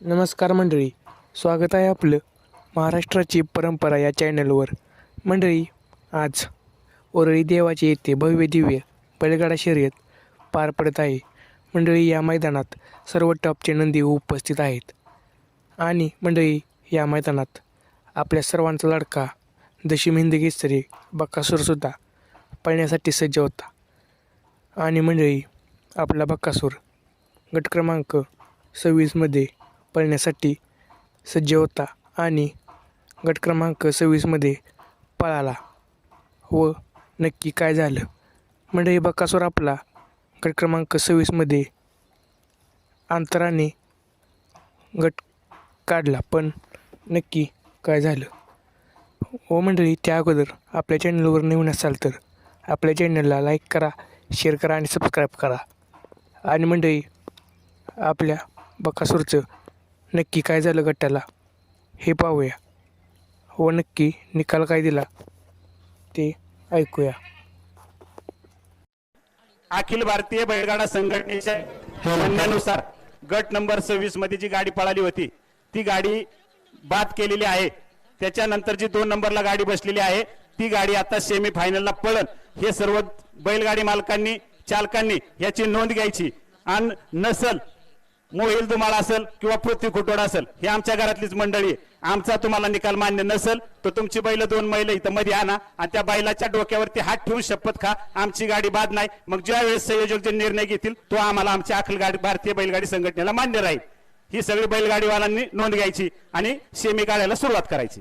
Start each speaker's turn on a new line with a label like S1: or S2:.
S1: नमस्कार मंडळी स्वागत आहे आपलं महाराष्ट्राची परंपरा या चॅनलवर. मंडळी आज ओरळी देवाचे येथे भव्य दिव्य बैलगाडा शर्यत पार पडत आहे. मंडळी या मैदानात सर्व टॉपचे नंदी उपस्थित आहेत. आणि मंडळी या मैदानात आपल्या सर्वांचा लडका दशी हिंद केसरी बक्कासूरसुद्धा पळण्यासाठी सज्ज होता. आणि मंडळी आपला बक्कासूर गट क्रमांक सव्वीसमध्ये पळण्यासाठी सज्ज होता आणि गट क्रमांक सव्वीसमध्ये पळाला. व नक्की काय झालं? मंडळी बकासूर आपला गट क्रमांक सव्वीसमध्ये अंतराने गट काढला पण नक्की काय झालं? व मंडळी त्या अगोदर आपल्या चॅनलवर नवीन असाल तर आपल्या चॅनलला लाईक करा शेअर करा आणि सबस्क्राईब करा. आणि मंडळी आपल्या बकासूरचं नक्की काय झालं गट्ट्याला? हे पाहूया. व नक्की. निकाल काय दिला? ते ऐकूया.
S2: अखिल भारतीय बैलगाडा संघटनेच्या म्हणण्यानुसार गट नंबर सव्वीसमध्ये जी गाडी पळाली होती ती गाडी बाद केलेली आहे. त्याच्यानंतर जी दोन नंबरला गाडी बसलेली आहे ती गाडी आता सेमी फायनलला पळल. हे सर्व बैलगाडी मालकांनी चालकांनी याची नोंद घ्यायची. आणि नसल मोहिल धुमाळ असेल किंवा पृथ्वी कुटोड असेल हे आमच्या घरातलीच मंडळी आहे. आमचा तुम्हाला निकाल मान्य नसेल तर तुमची बैल दोन महिला इथं मध्ये आणा आणि त्या बैलाच्या डोक्यावरती हात ठेवून शपथ खा. आमची गाडी बाद नाही. मग ज्या वेळेस संयोजक जे निर्णय घेतील तो आम्हाला आमच्या अखिल गाडी भारतीय बैलगाडी संघटनेला मान्य राहील. ही सगळी बैलगाडीवाल्यांनी नोंद घ्यायची आणि सेमी काढायला सुरुवात करायची.